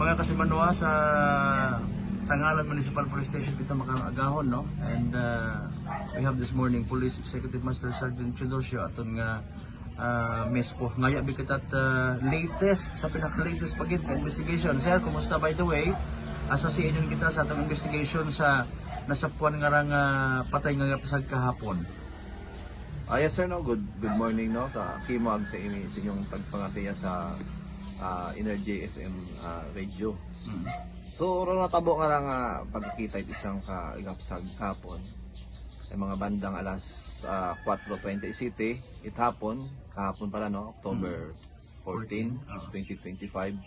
Mga kasimanwa sa Tangalan Municipal Police Station kita makaragahon no? And uh, we have this morning Police Executive Master Sergeant Chudosio aton nga uh, mes po. Ngaya bi kita uh, latest sa pinaka latest pagid ka investigation. Sir kumusta by the way? Asa si inyon kita sa atong investigation sa nasapuan nga rang uh, patay nga pasag kahapon? Ah, yes sir, no. Good good morning no sa Kimag sa sa inyong pagpangatiya sa ah, Energy FM ah, radio. mm. So, ro natabo nga nga pagkita it isang ka igapsag kapon. Ay mga bandang alas ah, 4:20 City, it hapon, kahapon pala no, October 14, 2025.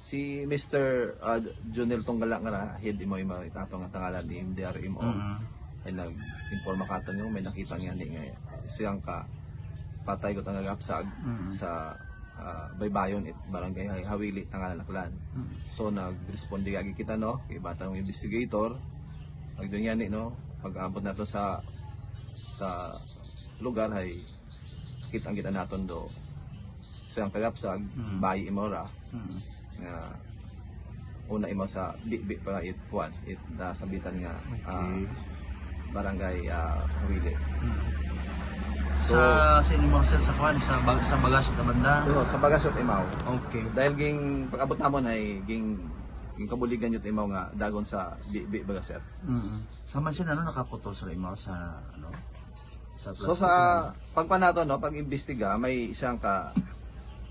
Si Mr. uh, Junel Tunggala nga ra, head imo imo itato nga tangalan ni MDRMO Mm. ay nag-informa ka yung may nakita niya ni nga siyang ka patay ko tanga gapsag Mm. sa ah, baybayon it barangay Hawili tangalan Aklan. Mm. So nag-respond agi kita no kay batang investigator. Nagdun yan no pag-abot nato sa sa lugar hay kitang kita naton do siyang kagapsag Mm. bayi imora Mm. nga una imo sa bi pa it one it na sambitan nga Okay. barangay ah, Hawili. Mm. So, sa sa inyo mga sir sa kuan sa bag, sa bagas sa banda so, sa Bagasot Imaw, okay dahil ging pag-abot namon ay ging ging kabuligan yun Imaw nga dagon sa bi, bi Bagaset. Mm. Saman siya ano nakaputo sa imo sa ano? Sa So sa pagpanato no, pag-imbestiga may isang ka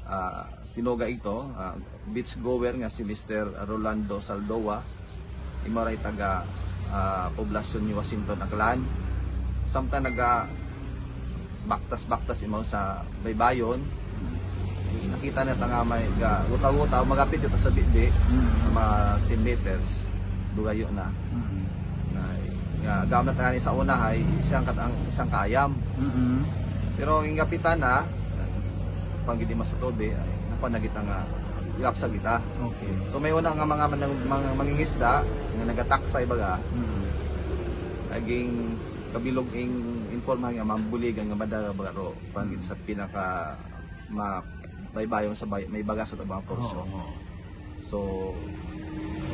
ah, tinuga ito, ah, beach goer nga si Mr. Rolando Saldoa. Imaray taga ah, poblasyon ni Washington Aklan. Samtang naga baktas-baktas imaw sa baybayon. Nakita na nga may ga utaw-utaw magapit ito sa bidi Mm. mga 10 meters dugayo na Mm. na nga gamit na sa una ay isang katang isang kaayam Mm. pero yung kapitan na panggidi mas sa tobe ay napanagita nga yapsa kita Okay. so may una nga mga mga, mga mangingisda nga nagataksa baga Mm. aging kabilog ing informa nga mambuligan nga madara baga ro panggid sa pinaka ma baybayon sa bay, may bagas sa mga porso Oo. So,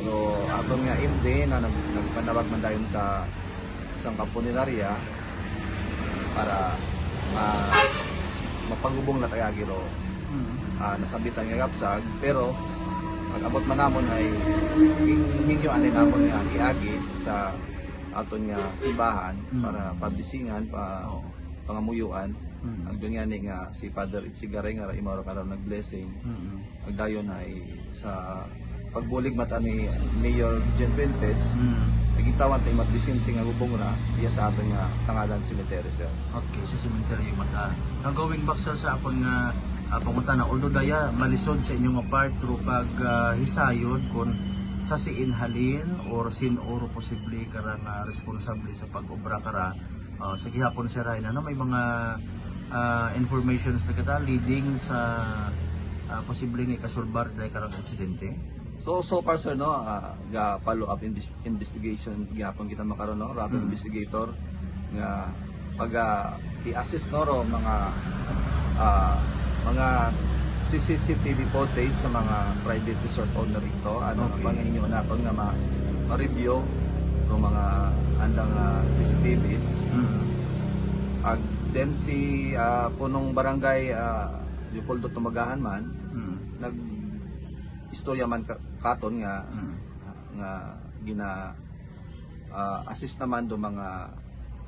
pero aton nga MD na nag, nagpanawag man dayon sa isang kapuninarya para ma mapagubong na tagagi ro Mm. ah, nasabitan nga gapsag pero pag abot man namon ay hinyo ani namon nga iagi sa aton nga simbahan Mm. para pabisingan pa Oo. pangamuyuan Mm. ang dunyani nga si Father Itsigare nga ra imaro karon nag-blessing Mm. Magdayon ay sa pagbulig mata ni Mayor Jen Ventes, Mm. nagitawan tayo matbisinti nga gubong na, iya sa aton nga tangalan cemetery sir. Okay, sa cemetery mata. Now going back sir sa akon nga uh, pangunta na although daya malisod sa inyong part through pag ah, hisayod kung sa siin halin or sin oro posible kara nga responsable sa pag-obra kara uh, sa gihapon sir ay ano may mga ah, informations na kita leading sa uh, posibleng ikasulbar dahil karang aksidente. So so far sir no, ah, ga follow up invest- investigation gyapon kita makaron no, raton Mm. investigator nga pag ah, i-assist no ro mga ah, mga CCTV footage sa mga private resort owner ito ano Okay. mga inyo naton nga ma- ma-review ng mga andang ah, CCTVs Mm. ag then si ah, punong barangay uh, Leopoldo Tumagahan man Mm. nag istorya man ka- katon nga Mm. nga gina ah, assist naman do mga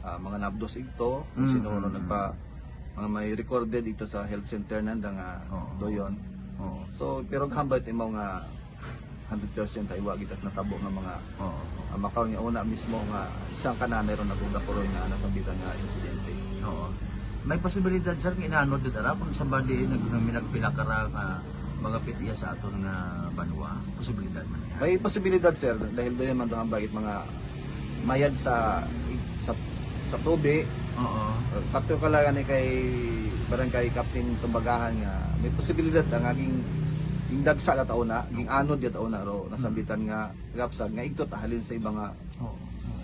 ah, mga nabdos ito kung Mm, sino mm, no mm. nagpa mga may recorded dito sa health center nanda nga Oo. doyon Oo. so pero hambay imo nga 100% ay wagi at natabo nga mga Oo. uh, makaw nga una mismo nga isang kananay ron naguga ko ron nga nasambitan nga insidente Oo. May posibilidad sir nga inaano dito ra kung somebody nag minagpilakara nga mga pitiya sa aton nga banwa. Posibilidad man yan. May posibilidad sir dahil doon man doon bagit mga mayad sa sa tubi Oo. Pakto ka lang ni kay barangay Captain Tumbagahan nga may posibilidad ang aging yung dagsa ka taon na, ging anod ya taon na ro nasabitan nga gapsag nga igto tahalin sa ibang nga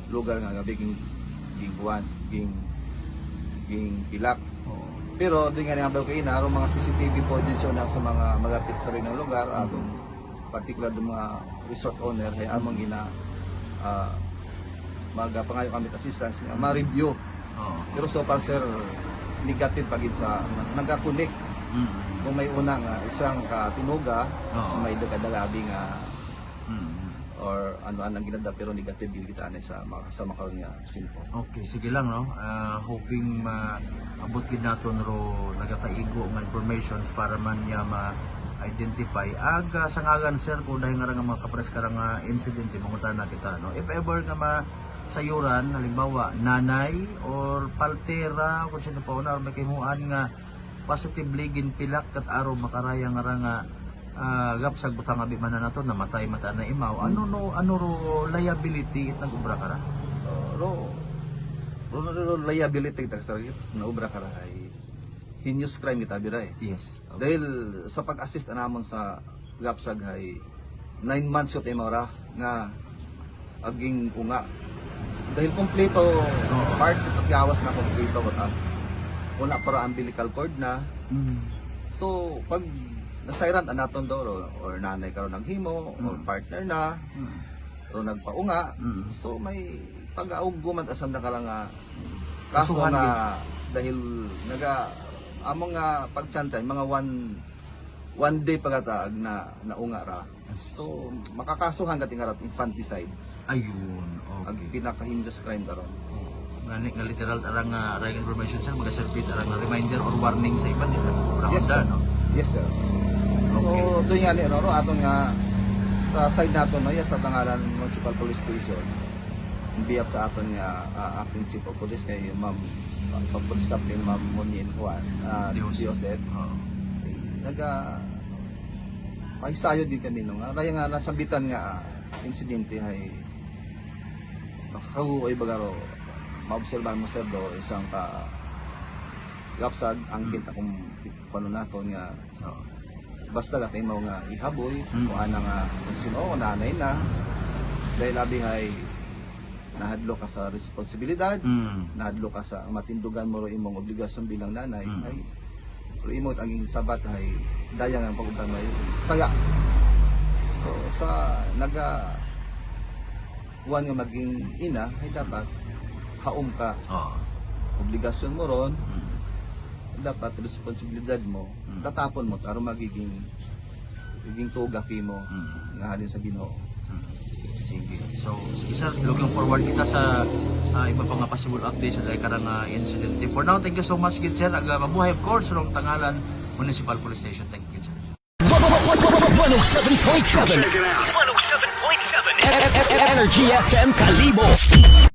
lugar nga gabi ging ging buwan, ging ging pilak. Pero di nga nga kay na ro mga CCTV footage na sa mga magapit sa rin ng lugar atong particular do mga resort owner hay among gina uh, magapangayo kami assistance nga ma-review Oo. pero so far sir negative pagid sa nagakunik Mm. kung may una nga isang katinuga Oo. may dagadalabi nga Mm. or ano anang ginada pero negative gid kita anay sa mga sa makaon nga sinpo Okay, sige lang no. Ah, hoping maabot gid naton ro nagakaigo nga informations para man niya ma identify aga sangagan sir ko dahil nga nga mga kapres ka nga incident mangutan na kita no if ever nga ma sayuran halimbawa nanay or paltera kung sino pa una may kimuan nga positively ginpilak kat araw makaraya nga ra nga ah, gapsag butang abi man na nato namatay mata na imaw. Ano no ano ro liability it nagubra ka ra? Uh, ro. Ro, ro, ro liability ta sa na obra kara ay heinous crime kita biray yes. Dahil sa pag-assist namon sa gapsag ay 9 months ko tayo maura nga aging unga dahil kompleto part ito gawas na kompleto ko ta una para umbilical cord na Mm. so pag nasairan anaton do or, or nanay karon naghimo or Mm. partner na Mm. o nagpaunga Mm. so may pag-aug guman asan na ka nga kaso Kasuhan nga dahil naga among nga pagtsantay mga one one day pagataag na naunga ra so makakasuhan ka tingarat infanticide Ayun. Ang Okay. pinaka-heinous crime karon Nga, nga literal arang uh, information sir magaservit arang nga reminder or warning sa iba nila. Yes, sir. no. yes sir so Okay. doon nga ni Roro aton nga sa side nato no yes sa tangalan municipal police station in behalf sa aton nga ah, acting chief of police kay ma'am uh, police captain ma'am Monien Juan uh, Dioset. Oo. naga paisayo din kami no nga raya nga nasabitan nga ah, insidente ay makakahuay bagaro maobserbahan mo sir do isang ka gapsag ang kita kung paano nato nga basta gatay mo nga ihaboy Mm. kung ana nga kung sino o nanay na dahil abi ay nahadlo ka sa responsibilidad Mm. nahadlo ka sa matindugan mo ro imong obligasyon bilang nanay Mm. ay pero imo ang sabat ay dayang ang pagutang may saga so sa naga kuwan nga maging ina ay dapat haom ka Oo. obligasyon mo ron Mm. dapat responsibilidad mo Mm. tatapon mo aron magiging magiging tuga kimo Mm. nga halin sa Ginoo Mm. Sige. So, sige sir, looking forward kita sa ah, iba pa nga possible updates sa dahil karang uh, incident. For now, thank you so much, Gid sir. Aga mabuhay, of course, rong Tangalan Municipal Police Station. Thank you, Gid sir. 107.7 107.7 Energy FM Kalibo